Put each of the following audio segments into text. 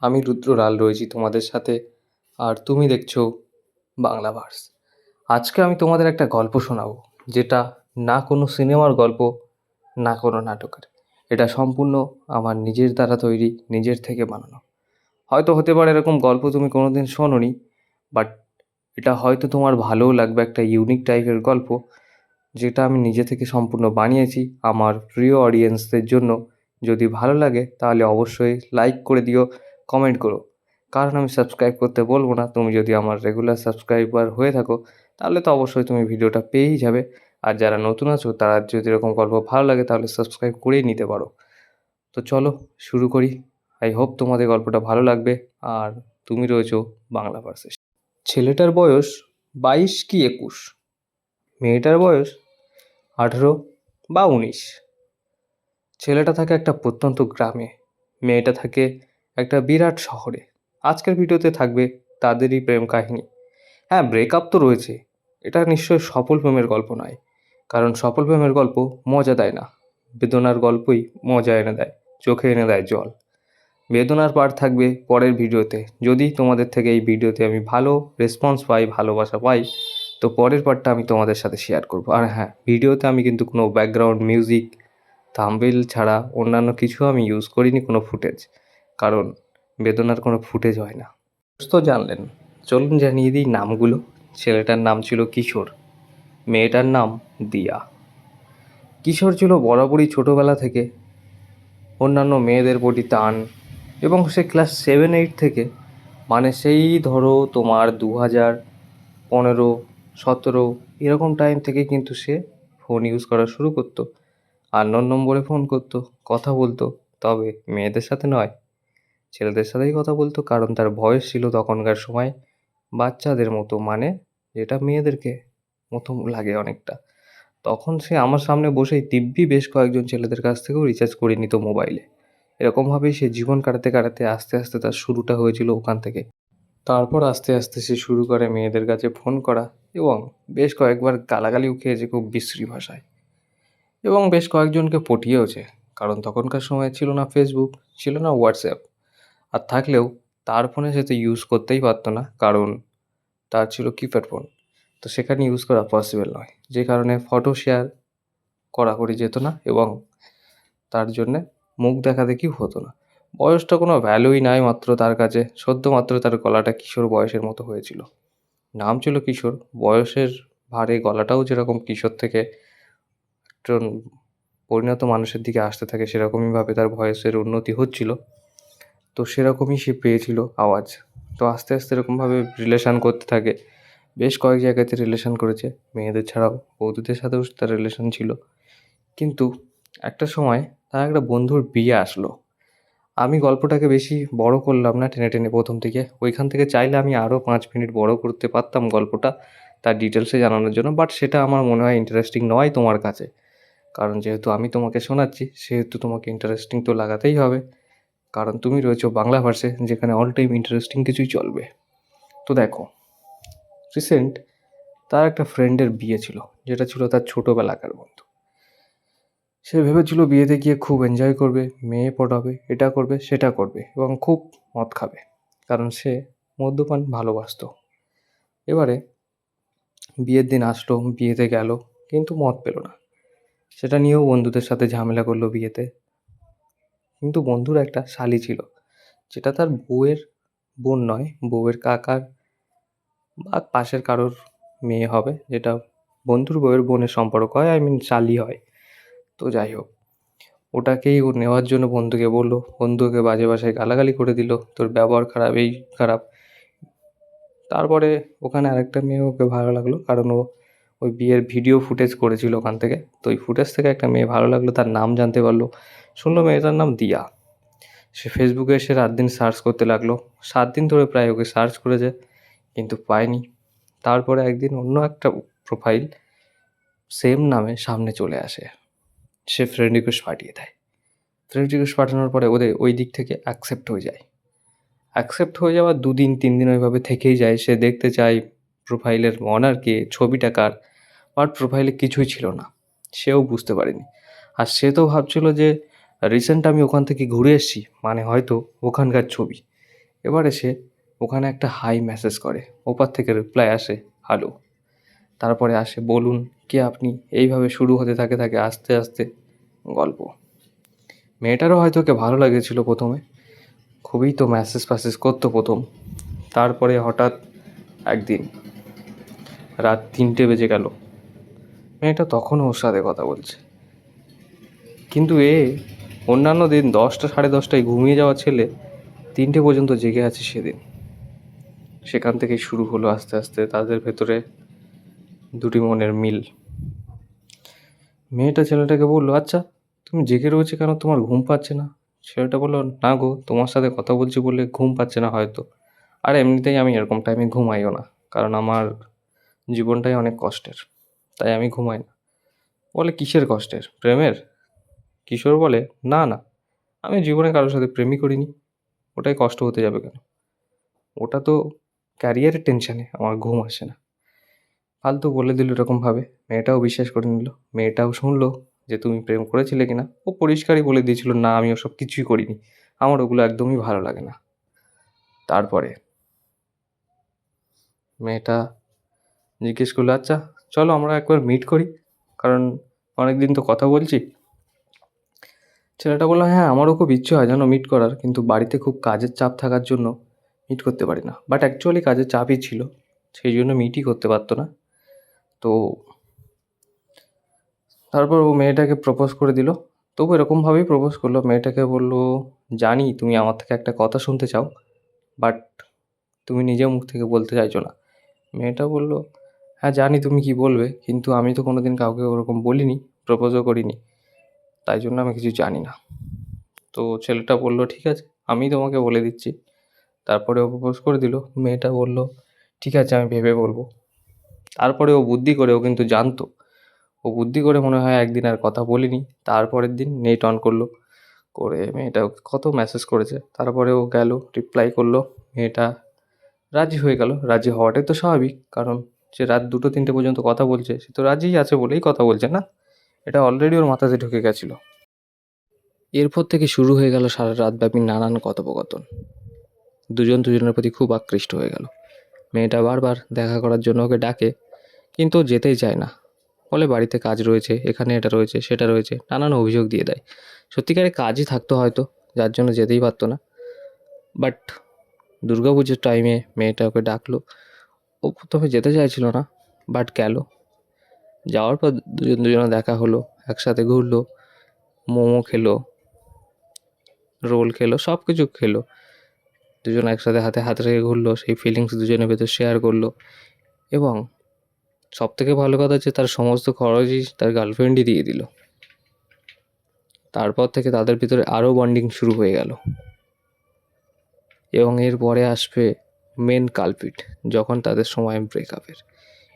আমি রুদ্র লাল রয়েছি তোমাদের সাথে, আর তুমি দেখছ বাংলা ভার্স। আজকে আমি তোমাদের একটা গল্প শোনাবো, যেটা না কোনো সিনেমার গল্প, না কোনো নাটকের। এটা সম্পূর্ণ আমার নিজের দ্বারা তৈরি, নিজের থেকে বানানো। হয়তো হতে পারে এরকম গল্প তুমি কোনোদিন শোনোনি, বাট এটা হয়তো তোমার ভালোও লাগবে একটা ইউনিক টাইপের গল্প, যেটা আমি নিজে থেকে সম্পূর্ণ বানিয়েছি আমার প্রিয় অডিয়েন্সদের জন্য। যদি ভালো লাগে তাহলে অবশ্যই লাইক করে দিও কমেন্ট করো। কারণ আমি সাবস্ক্রাইব করতে বলব না। তুমি যদি আমার রেগুলার সাবস্ক্রাইবার হয়ে থাকো, তাহলে তো অবশ্যই তুমি ভিডিওটা পেয়েই যাবে। আর যারা নতুন আছো, তারা যদি এরকম গল্প ভালো লাগে, তাহলে সাবস্ক্রাইব করেই নিতে পারো। তো চলো, শুরু করি। আই হোপ তোমাদের গল্পটা ভালো লাগবে। আর তুমি রয়েছো বাংলা ভার্সে ছেলেটার বয়স বাইশ কি একুশ? মেয়েটার বয়স আঠেরো বা উনিশ। ছেলেটা থাকে একটা প্রত্যন্ত গ্রামে। মেয়েটা থাকে একটা বিরাট শহরে। আজকের ভিডিওতে থাকবে তাদেরই প্রেম কাহিনী। হ্যাঁ ব্রেকআপ তো রয়েছে। এটা নিশ্চয়ই সফল প্রেমের গল্প নয়। কারণ সফল প্রেমের গল্প মজা দেয় না। বেদনার গল্পই মজা এনে দেয়, চোখে এনে দেয় জল। বেদনার পার্ট থাকবে পরের ভিডিওতে। যদি তোমাদের থেকে এই ভিডিওতে আমি ভালো রেসপন্স পাই, ভালোবাসা পাই, তো পরের পার্টটা আমি তোমাদের সাথে শেয়ার করব। আর হ্যাঁ ভিডিওতে আমি কিন্তু কোনো ব্যাকগ্রাউন্ড মিউজিক থাম্বেল ছাড়া অন্যান্য কিছু আমি ইউজ করিনি কোনো ফুটেজ কারণ বেদনার কোনো ফুটেজ হয় না। তো জানলেন, চলুন জানিয়ে দিই নামগুলো। ছেলেটার নাম ছিল কিশোর, মেয়েটার নাম দিয়া। কিশোর ছিল বরাবরই ছোটোবেলা থেকে অন্যান্য মেয়েদের প্রতি টান এবং সে ক্লাস সেভেন, এইট থেকে মানে সেই ধরো তোমার দু হাজার পনেরো, সতেরো, এরকম টাইম থেকে কিন্তু সে ফোন ইউজ করা শুরু করতো। আননোন নম্বরে ফোন করতো, কথা বলতো, তবে মেয়েদের সাথে নয়। ছেলেদের সাথেই কথা বলতো, কারণ তার বয়স ছিল তখনকার সময়। বাচ্চাদের মতো মানে যেটা মেয়েদেরকে মতো লাগে অনেকটা। তখন সে আমার সামনে বসেই দিব্যি বেশ কয়েকজন ছেলেদের কাছ থেকেও রিচার্জ করে নিত মোবাইলে এরকমভাবেই সে জীবন কাটাতে কাটাতে আস্তে আস্তে তার শুরুটা হয়েছিল ওখান থেকে। তারপর আস্তে আস্তে সে শুরু করে মেয়েদের কাছে ফোন করা এবং বেশ কয়েকবার গালাগালিও খেয়েছে খুব বিশ্রী ভাষায়। এবং বেশ কয়েকজনকে পটিয়েওছে, কারণ তখনকার সময় ছিল না ফেসবুক ছিল না হোয়াটসঅ্যাপ আর থাকলেও তার ফোনে সে তো ইউজ করতেই পারতো না, কারণ তার ছিল কিপ্যাড ফোন তো সেখানে ইউজ করা পসিবল নয়। যে কারণে ফটো শেয়ার করা করি যেত না এবং তার জন্যে মুখ দেখা দেখিও হতো না। বয়সটা কোনো ভ্যালুই নাই মাত্র তার কাছে। সদ্য মাত্র তার গলাটা কিশোর বয়সের মতো হয়েছিল। নাম ছিল কিশোর। বয়সের ভারে গলাটাও যেরকম কিশোর থেকে একজন পরিণত মানুষের দিকে আসতে থাকে সেরকমইভাবে তার ভয়েসের উন্নতি হচ্ছিল। তো সেরকমই সে পেয়েছিল আওয়াজ। তো আস্তে আস্তে এরকমভাবে রিলেশান করতে থাকে। বেশ কয়েক জায়গাতে রিলেশান করেছে। মেয়েদের ছাড়াও বৌদিদের সাথেও তার রিলেশান ছিল। কিন্তু একটা সময় তার একটা বন্ধুর বিয়ে আসলো। আমি গল্পটাকে বেশি বড় করলাম না টেনে টেনে প্রথম থেকে। ওইখান থেকে চাইলে আমি আরও পাঁচ মিনিট বড় করতে পারতাম গল্পটা তার ডিটেলসে জানানোর জন্য। বাট সেটা আমার মনে হয় ইন্টারেস্টিং নয় তোমার কাছে। কারণ যেহেতু আমি তোমাকে শোনাচ্ছি, সেহেতু তোমাকে ইন্টারেস্টিং তো লাগাতেই হবে। কারণ তুমি রয়েছো বাংলা ভার্সে, যেখানে অল টাইম ইন্টারেস্টিং কিছুই চলবে। তো দেখো রিসেন্ট তার একটা ফ্রেন্ডের বিয়ে ছিল, যেটা ছিল তার ছোটোবেলাকার বন্ধু। সে ভেবেছিল বিয়েতে গিয়ে খুব এনজয় করবে, মেয়ে পটাবে, এটা করবে, সেটা করবে, এবং খুব মদ খাবে, কারণ সে মদ্যপান ভালোবাসতো। এবারে বিয়ের দিন আসলো, বিয়েতে গেল, কিন্তু মদ পেল না। সেটা নিয়েও বন্ধুদের সাথে ঝামেলা করল বিয়েতে। কিন্তু বন্ধুর একটা শালি ছিল। যেটা তার বউয়ের বোন নয়, বউয়ের কাকার বা পাশের কারোর মেয়ে হবে, যেটা বন্ধুর বউয়ের বোনের সম্পর্ক হয় আই মিন শালি হয়। তো যাই হোক, ওটাকেই ও নেওয়ার জন্য বন্ধুকে বলল। বন্ধুকে বাজে ভাষায় গালাগালি করে দিল, তোর ব্যবহার খারাপ, এই খারাপ। তারপরে ওখানে আরেকটা মেয়ে ওকে ভালো লাগল, কারণ ও ওই বিয়ের ভিডিও ফুটেজ করেছিল ওখান থেকে। তো ওই ফুটেজ থেকে একটা মেয়ে ভালো লাগল, তার নাম জানতে পারল। শুনলো মেয়েটার নাম দিয়া। সে ফেসবুকে এসে রাত দিন সার্চ করতে লাগল। সাত দিন ধরে প্রায় ওকে সার্চ করেছে, কিন্তু পায়নি। তারপরে একদিন অন্য একটা প্রোফাইল সেম নামে সামনে চলে আসে। সে ফ্রেন্ড রিকোয়েস্ট পাঠিয়ে দেয়। ফ্রেন্ড রিকোয়েস্ট পাঠানোর পরে ওদের ওই দিক থেকে অ্যাকসেপ্ট হয়ে যায়। অ্যাকসেপ্ট হয়ে যাওয়ার দুদিন তিন দিন ওইভাবে থেকেই যায়। সে দেখতে চায় প্রোফাইলের অনার কে, ছবিটা কার বাট প্রোফাইলে কিছুই ছিল না। সেও বুঝতে পারেনি। আর সে তো ভাবছিল যে রিসেন্ট আমি ওখান থেকে ঘুরে এসেছি মানে হয়তো ওখানকার ছবি। এবারে সে ওখানে একটা হাই মেসেজ করে, ওপার থেকে রিপ্লাই আসে হ্যালো তারপরে আসে, বলুন, কে আপনি? এইভাবে শুরু হতে থাকে থাকে, আস্তে আস্তে গল্প। মেয়েটারও হয়তো ওকে ভালো লেগেছিল প্রথমে, খুবই তো মেসেজ ফ্যাসেজ করতো প্রথম। তারপরে হঠাৎ একদিন রাত তিনটে বেজে গেল, মেয়েটা তখনও ওর সাথে কথা বলছে। কিন্তু এ অন্যান্য দিন দশটা, সাড়ে দশটায় ঘুমিয়ে যাওয়া ছেলে তিনটে পর্যন্ত জেগে আছে সেদিন। সেখান থেকেই শুরু হলো আস্তে আস্তে তাদের ভেতরে দুটি মনের মিল। মেয়েটা ছেলেটাকে বলল আচ্ছা তুমি জেগে রয়েছে কেন? তোমার ঘুম পাচ্ছে না। ছেলেটা বলল, না গো, তোমার সাথে কথা বলছি বলে ঘুম পাচ্ছে না হয়তো। আর এমনিতেই আমি এরকম টাইমে ঘুমাইও না, কারণ আমার জীবনটাই অনেক কষ্টের। তাই আমি ঘুমাই না। বলে, কিসের কষ্টের? প্রেমের? কিশোর বলে, না না, আমি জীবনে কারোর সাথে প্রেমই করিনি। ওটাই কষ্ট হতে যাবে কেন? ওটা তো ক্যারিয়ারের টেনশানে, আমার ঘুম আসে না। ফালতু বলে দিল এরকমভাবে মেয়েটাও বিশ্বাস করে নিল। মেয়েটাও শুনলো যে তুমি প্রেম করেছিলে কিনা। ও পরিষ্কারই বলে দিয়েছিল, না, আমি ওসব কিছুই করিনি। আমার ওগুলো একদমই ভালো লাগে না। তারপরে মেয়েটা জিজ্ঞেস করল আচ্ছা চলো আমরা একবার মিট করি। কারণ অনেক দিন তো কথা বলছি। ছেলেটা বলল হ্যাঁ আমারও খুব ইচ্ছে হয় জানো মিট করার, কিন্তু বাড়িতে খুব কাজের চাপ থাকার জন্য মিট করতে পারি না। বাট অ্যাকচুয়ালি কাজের চাপই ছিল, সেই জন্য মিটই করতে পারতো না। তো তারপর ও মেয়েটাকে প্রপোজ করে দিল। তবু এরকমভাবেই প্রপোজ করল। মেয়েটাকে বলল, জানি তুমি আমার থেকে একটা কথা শুনতে চাও বাট তুমি নিজের মুখ থেকে বলতে চাইছো না। মেয়েটা বলল হ্যাঁ জানি তুমি কি বলবে, কিন্তু আমি তো কোনো দিন কাউকে ওরকম বলিনি প্রপোজও করিনি। তাই জন্য আমি কিছু জানি না। তো ছেলেটা বলল, ঠিক আছে, আমি তোমাকে বলে দিচ্ছি। তারপরে ও প্রপোজ করে দিল, মেয়েটা বলল, ঠিক আছে, আমি ভেবে বলব। তারপরে ও বুদ্ধি করে, ও কিন্তু জানতো। ও বুদ্ধি করে মনে হয় একদিন আর কথা বলিনি। তারপরের দিন নেট অন করল, করে মেয়েটা কত মেসেজ করেছে। তারপরে ও গেল রিপ্লাই করল, মেয়েটা রাজি হয়ে গেল। রাজি হওয়াটাই তো স্বাভাবিক, কারণ সে রাত দুটো তিনটে পর্যন্ত কথা বলছে, সে তো রাজিই আছে বলেই কথা বলছে, না? এটা অলরেডি ওর মাথাতে ঢুকে গেছিল। এরপর থেকে শুরু হয়ে গেল সারা রাতব্যাপী নানান কথোপকথন। দুজন দুজনের প্রতি খুব আকৃষ্ট হয়ে গেল। মেয়েটা বারবার দেখা করার জন্য ওকে ডাকে, কিন্তু যেতেই চায় না। বলে, বাড়িতে কাজ রয়েছে, এখানে এটা রয়েছে, সেটা রয়েছে। নানান অভিযোগ দিয়ে দেয়। সত্যিকারে কাজই থাকতো হয়তো, যার জন্য যেতেই পারতো না। বাট দুর্গাপুজোর টাইমে মেয়েটা ওকে ডাকলো। ও প্রথমে যেতে চাইছিল না, বাট গেল। যাওয়ার পর দুজন দুজনে দেখা হলো, একসাথে ঘুরলো, মোমো খেলো, রোল খেলো সব কিছু খেলো। দুজন একসাথে হাতে হাত রেখে ঘুরলো, সেই ফিলিংস দুজনের ভেতর শেয়ার করল এবং সব থেকে ভালো কথা হচ্ছে তার সমস্ত খরচই তার গার্লফ্রেন্ডই দিয়ে দিল। তারপর থেকে তাদের ভিতরে আরও বন্ডিং শুরু হয়ে গেল। এবং এর পরে আসবে মেন কালপিট যখন তাদের সময় ব্রেকআপের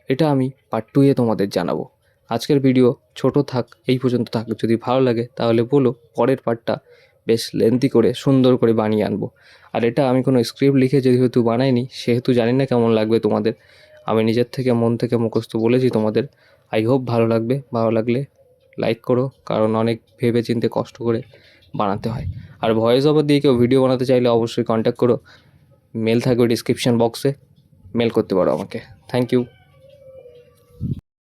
এটা আমি পার্ট টুয়ে তোমাদের জানাব। আজকের ভিডিও ছোট থাক, এই পর্যন্ত থাক। যদি ভালো লাগে তাহলে বলো, পরের পার্টটা বেশ লেন্থি করে, সুন্দর করে বানিয়ে আনব। আর এটা আমি কোনো স্ক্রিপ্ট লিখে যেহেতু বানাইনি, সেহেতু জানি না কেমন লাগবে তোমাদের। আমি নিজের থেকে, মন থেকে মুখস্থ বলেছি তোমাদের। আই হোপ ভালো লাগবে। ভালো লাগলে লাইক করো, কারণ অনেক ভেবে চিনতে কষ্ট করে বানাতে হয়। আর ভয়েস ওভার দিয়ে কেউ ভিডিও বানাতে চাইলে অবশ্যই কন্ট্যাক্ট করো। মেল থাকবে ডিসক্রিপশন বক্সে মেল করতে পারো আমাকে। Thank you